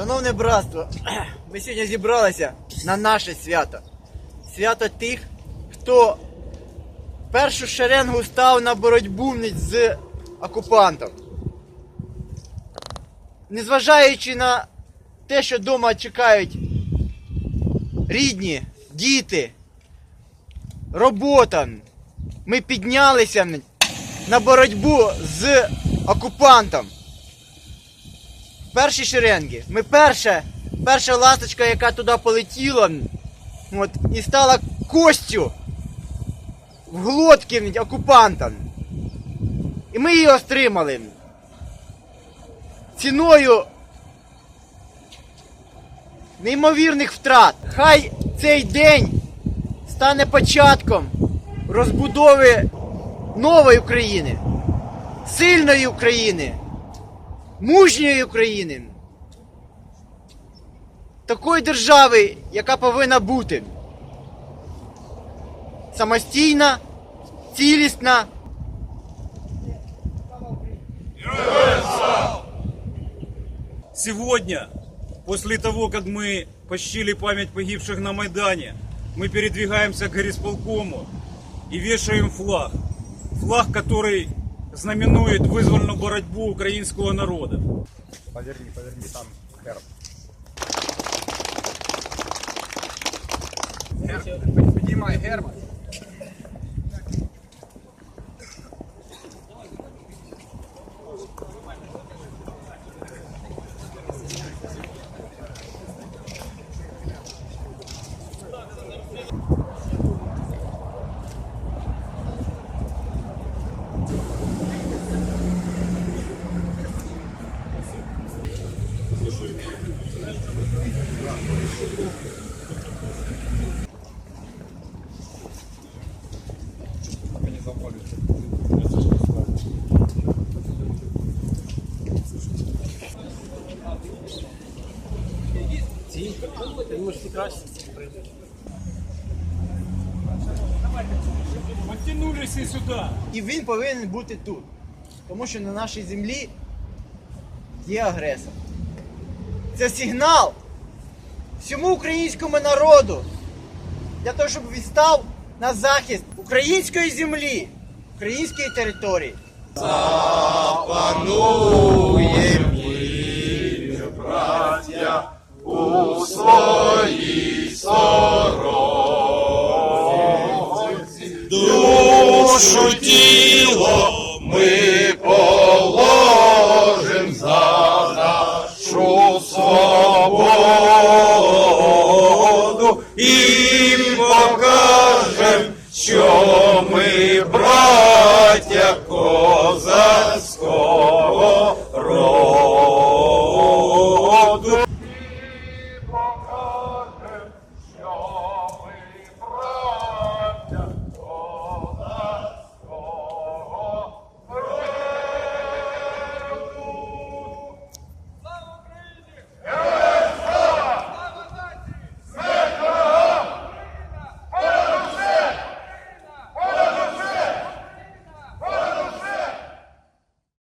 Шановне братство, ми сьогодні зібралися на наше свято. Свято тих, хто першу шеренгу став на боротьбу з окупантом. Незважаючи на те, що вдома чекають рідні, діти, робота, ми піднялися на боротьбу з окупантом. Перші шеренги. Ми перша, перша ласточка, яка туди полетіла, от, і стала костю в глотки окупанта. І ми її отримали. Ціною неймовірних втрат. Хай цей день стане початком розбудови нової України, сильної України мужньої України. Такої держави, яка повинна бути самостійна, цілісна. Сегодня, после того, как мы почтили память погибших на Майдане, мы передвигаемся к горисполкому и вешаем флаг. Флаг, который знаменует вызвольную борьбу украинского народа. Поверни, поверни, там герб. Герб, підіймай герб. Мені замолюють. Подтянулись и сюда. І він повинен бути тут. Тому що на нашій землі є агресор. Це сигнал всьому українському народу для того, щоб відстав на захист української землі, української території. Запанує мир, браття, у своїй соромці. Душу тіло ми положим за нашу свою.